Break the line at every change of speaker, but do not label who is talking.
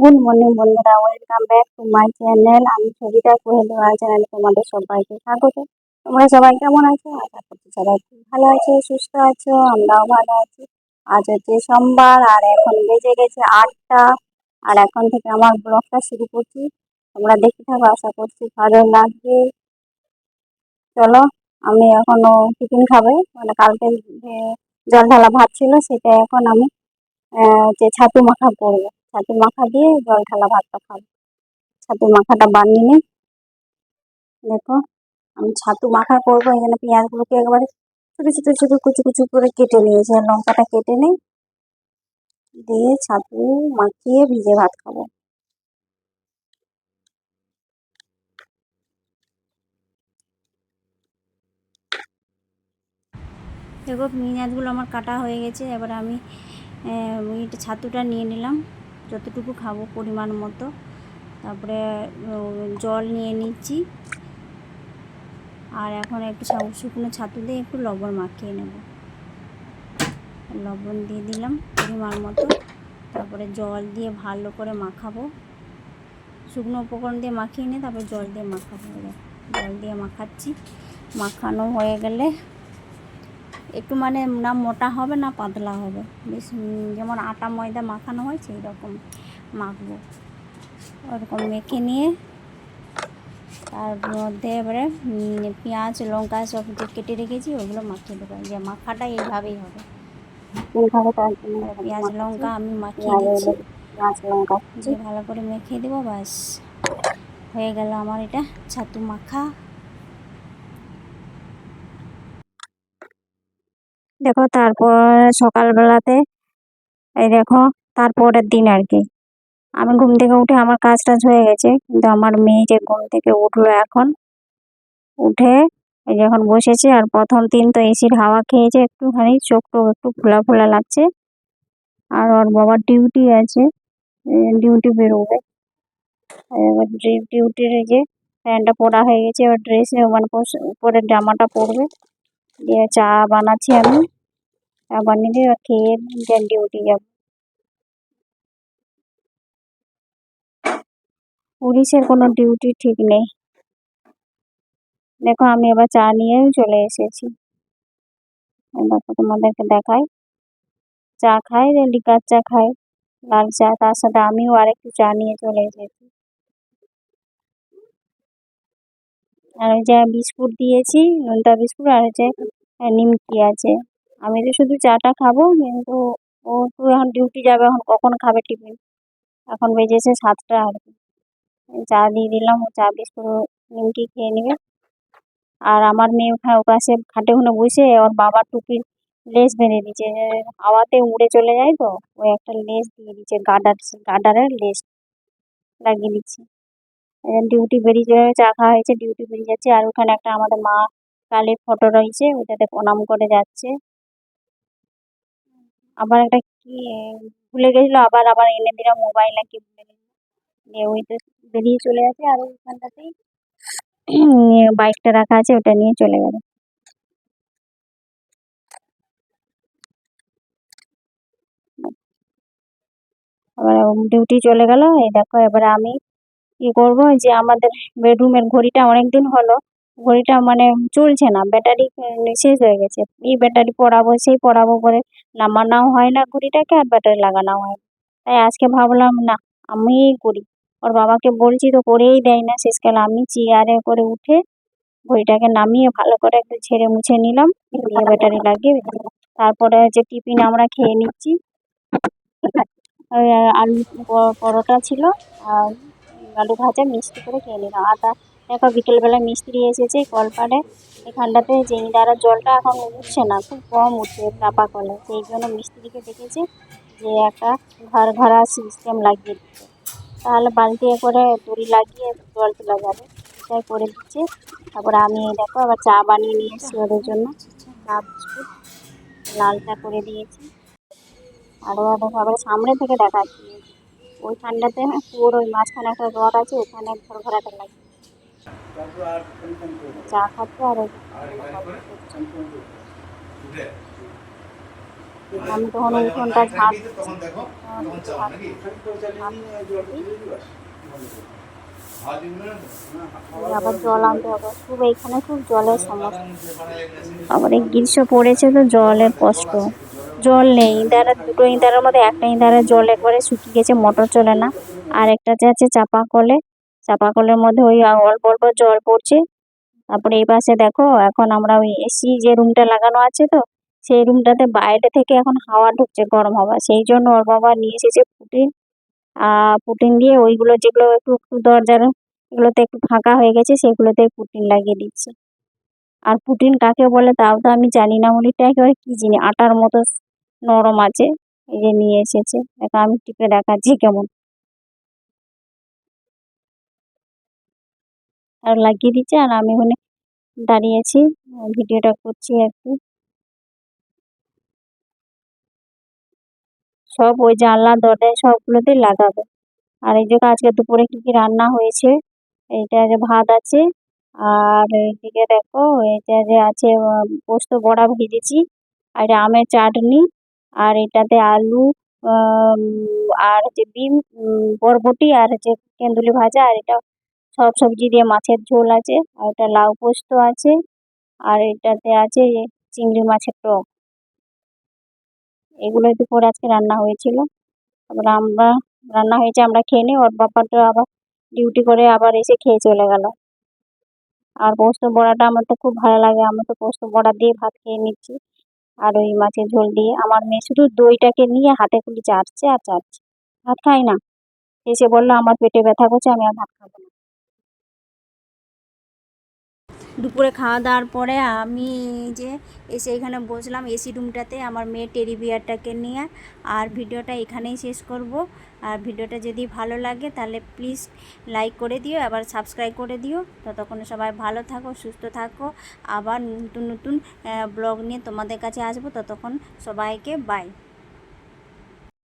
Good morning বন্ধুরা, welcome back to my channel. আমি ছবিটা কোহেল দেওয়া চ্যানেলে তোমাদের সবাইকে স্বাগত। তোমরা সবাই কেমন আছো? আশা করছি সবাই ভালো আছে, সুস্থ আছো, আমরাও ভালো আছি। আজ হচ্ছে সোমবার, আর এখন বেজে গেছে আটটা। আর এখন থেকে আমার ব্লগটা শুরু করছি। তোমরা দেখতে থাকো, আশা করছি ভালো লাগবে। চলো, আমি এখনও টিফিন খাবে। মানে কালকে জল ঢালা ভাত ছিল, সেটা এখন আমি যে ছাতু মাখা করব। ছাতু মাখা দিয়ে জল ঢালা ভাতটা খাব। ছাতু মাখাটা বানিয়ে নিই দেখো, আমি ছাতু মাখা করব জন্য পেঁয়াজগুলোকে একবারে ছোটো ছোটো ছোটো কুচু কুচু করে কেটে নিয়েছি আর লঙ্কাটা কেটে নিই দিয়ে ছাতু মাখিয়ে ভিজে ভাত খাব। দেখো, পেঁয়াজগুলো আমার কাটা হয়ে গেছে, এবার আমি ছাতুটা নিয়ে নিলাম। যতটুকু খাব পরিমাণ মতো। তারপরে জল নিয়ে নিচ্ছি। আর এখন একটু শুকনো ছাতু দিয়ে একটু লবণ মাখিয়ে নেব। লবণ দিয়ে দিলাম পরিমাণ মতো। তারপরে জল দিয়ে ভালো করে মাখাবো। শুকনো উপকরণ দিয়ে মাখিয়ে নিয়ে তারপরে জল দিয়ে মাখাবো। জল দিয়ে মাখাচ্ছি। মাখানো হয়ে গেলে একটু মানে না মোটা হবে না পাতলা হবে। বেশ যেমন আটা ময়দা মাখানো হয় সেই রকম মাখবো। ওরকম মেখে নিয়ে তার মধ্যে এবারে পেঁয়াজ লঙ্কা সব যে কেটে রেখেছি ওগুলো মাখিয়ে দেবো। যে মাখাটা এইভাবেই হবে। পেঁয়াজ লঙ্কা আমি মাখিয়ে দিচ্ছি। যে ভালো করে মেখে দেবো ব্যাস। হয়ে গেল আমার এটা ছাতু মাখা। দেখো তারপর সকালবেলাতে, এই দেখো, তারপরের দিন আর কি। আমি ঘুম থেকে উঠে আমার কাজ টাজ হয়ে গেছে, কিন্তু আমার মেয়ে যে ঘুম থেকে উঠল এখন, উঠে এই যে এখন বসেছে, আর প্রথম দিন তো এসির হাওয়া খেয়েছে একটুখানি চোখ টোক একটু ফোলা ফোলা লাগছে, আর ওর বাবার ডিউটি আছে ডিউটি বেরোবে। এবার ডিউটির যে প্যান্টটা পরা হয়ে গেছে, এবার ড্রেস মানে উপরের জামাটা পরবে, দিয়ে চা বানাচ্ছি আমি। দিয়ে এবার খেয়ে ডিউটি যাব পুলিশের কোনো ডিউটি ঠিক নেই দেখো আমি এবার চা নিয়ে চলে এসেছি দেখো তোমাদেরকে দেখাই চা খাই লিকার চা খাই লাল চা তার সাথে আমিও আরেকটু চা নিয়ে চলে এসেছি আর যে বিস্কুট দিয়েছি নোনতা বিস্কুট আর হচ্ছে নিমকি আছে আমি তো শুধু চাটা খাব, কিন্তু ও তো এখন ডিউটি যাবে, এখন কখন খাবে টিফিন এখন বেজেছে সাতটা আর কি। চা দিয়ে দিলাম, ও চা, বিস্কুট, নিমকি খেয়ে নেবে। আর আমার মেয়ে ওখানে ওপাশে খাটে ওখানে বসে, ওর বাবার টুপির লেস বেঁধে দিচ্ছে হাওয়াতে উড়ে চলে যায় তো, ওই একটা লেস দিয়ে দিচ্ছে গার্ডার গার্ডারের লেস লাগিয়ে দিচ্ছে। ডিউটি বেরিয়ে যাবে চা খাওয়া হয়েছে ডিউটি বেরিয়ে যাচ্ছে। আর ওখানে একটা আমাদের মা কালীর ফটো রয়েছে, ওইটাতে প্রণাম করে যাচ্ছে। আবার একটা কি ভুলে গেছিল, আবার আবার এনে দিলাম মোবাইল নাকি ভুলে গেছিল। দিয়ে ওই তো বেরিয়ে চলে গেছে আর ওইখানটাতেই বাইকটা রাখা আছে, ওটা নিয়ে চলে গেল। এবার ডিউটি চলে গেল। এই দেখো, এবারে আমি কি করব? যে আমাদের বেডরুমের ঘড়িটা অনেক দিন হলো। ঘড়িটা মানে চলছে না, ব্যাটারি শেষ হয়ে গেছে। এই ব্যাটারি পড়াবো, সেই পড়াবো করে নামানোও হয় না ঘড়িটাকে আর ব্যাটারি লাগানো হয় না। তাই আজকে ভাবলাম, না, আমিই করি। ওর বাবাকে বলছি, তো করেই দেয় না শেষকালে আমি চেয়ারে করে উঠে ঘড়িটাকে নামিয়ে ভালো করে একটু ঝেড়ে মুছে নিলাম দিয়ে ব্যাটারি লাগিয়ে তারপরে হচ্ছে টিফিন আমরা খেয়ে নিচ্ছি আলু পরোটা ছিল আর আলু ভাজা মিষ্টি করে খেয়ে নিলাম। তা দেখো বিকেলবেলা মিস্ত্রি এসেছে কলপাড়ে। এখানটাতে যে ইনারা জলটা এখন উঠছে না, খুব কম উঠছে চাপা কলে। সেই জন্য মিস্ত্রিকে ডেকেছে যে একটা ঘর ঘরা সিস্টেম লাগিয়ে দিতে তাহলে বালতি করে দড়ি লাগিয়ে জল তোলা যাবে, সেটাই করে দিচ্ছে। তারপরে আমি দেখো আবার চা বানিয়ে নিয়ে এসেছি ওদের জন্য। চা, বিস্কুট লাল চা করে দিয়েছি। আরও দেখো আবার সামনে থেকে দেখাচ্ছি। ওইখানটাতে পুরো ওই মাঝখানে একটা রড আছে ওখানে ঘর ঘরাটা লাগে চা খাচ্ছে আর। আমি তখন উঠোনটা
নাকি?
দিয়ে আবার জল আনতে হবে। খুব এখানে খুব জলের সমস্যা। আবার এই গ্রীষ্ম পড়েছে তো জলের কষ্ট। জল নেই। ইঁদারা দুটো ইঁদারার মধ্যে একটা ইঁদারা জল একবারে শুকিয়ে গেছে মোটর চলে না। আর একটাতে আছে চাপা কলে চাপা কলের মধ্যে ওই অল্প অল্প জল পড়ছে। তারপরে এই পাশে দেখো, এখন আমরা ওই এসি যে রুমটা লাগানো আছে তো, সেই রুমটাতে বাইরে থেকে এখন হাওয়া ঢুকছে, গরম হাওয়া। সেই জন্য ওর বাবা নিয়ে এসেছে পুটিন। আর পুটিন দিয়ে ওইগুলো যেগুলো একটু একটু দরজার এগুলোতে একটু ফাঁকা হয়ে গেছে, সেগুলোতে পুটিন লাগিয়ে দিচ্ছে। আর পুটিন কাকে বলে তাও তো আমি জানি না মুড়িটা একেবারে কি জিনিস, আটার মতো নরম আছে। এই যে নিয়ে এসেছে। দেখো, আমি টিপে দেখাচ্ছি কেমন। আর লাগিয়ে দিচ্ছে আর আমি ওখানে দাঁড়িয়েছি ভিডিওটা করছি একটু সব ওই জানলা দরজায় সবগুলোতেই লাগাবে। আর এই যে আজকে দুপুরে কি কি রান্না হয়েছে, এইটা যে ভাত আছে, আর এইদিকে দেখো এটা যে আছে পোস্ত বড়া ভেজেছি, আর আমের চাটনি, আর এটাতে আলু আর হচ্ছে বিম বরবটি, আর হচ্ছে কেন্দুলি ভাজা, আর এটা সব সবজি দিয়ে মাছের ঝোল আছে, আর এটা লাউ পোস্ত আছে, আর এটাতে আছে চিংড়ি মাছের টক। এগুলোই দুপুর আজকে রান্না হয়েছিল। তারপরে আমরা, রান্না হয়েছে আমরা খেয়ে নিই ওর বাবাটা আবার ডিউটি করে আবার এসে খেয়ে চলে গেল। আর পোস্ত বড়াটা আমার তো খুব ভালো লাগে, আমি তো পোস্ত বড়া দিয়ে ভাত খেয়ে নিচ্ছি। আর ওই মাছের ঝোল দিয়ে আমার মেয়ে শুধু দইটাকে নিয়ে হাতে খুলি চাটছে আর চাটছে। ভাত খাই না? এসে বলল, আমার পেটে ব্যথা করছে, আমি আর ভাত খাব না। দুপুরে খাওয়া দাওয়ার পরে আমি যে এসে এখানে বসলাম এসি রুমটাতে আমার মেয়ে টেডি বিয়ারটাকে নিয়ে। আর ভিডিওটা এখানেই শেষ করব। আর ভিডিওটা যদি ভালো লাগে তাহলে প্লিজ লাইক করে দিও, আবার সাবস্ক্রাইব করে দিও। ততক্ষণ সবাই ভালো থাকো, সুস্থ থাকো। আবার নতুন নতুন ব্লগ নিয়ে তোমাদের কাছে আসব। ততক্ষণ সবাইকে বাই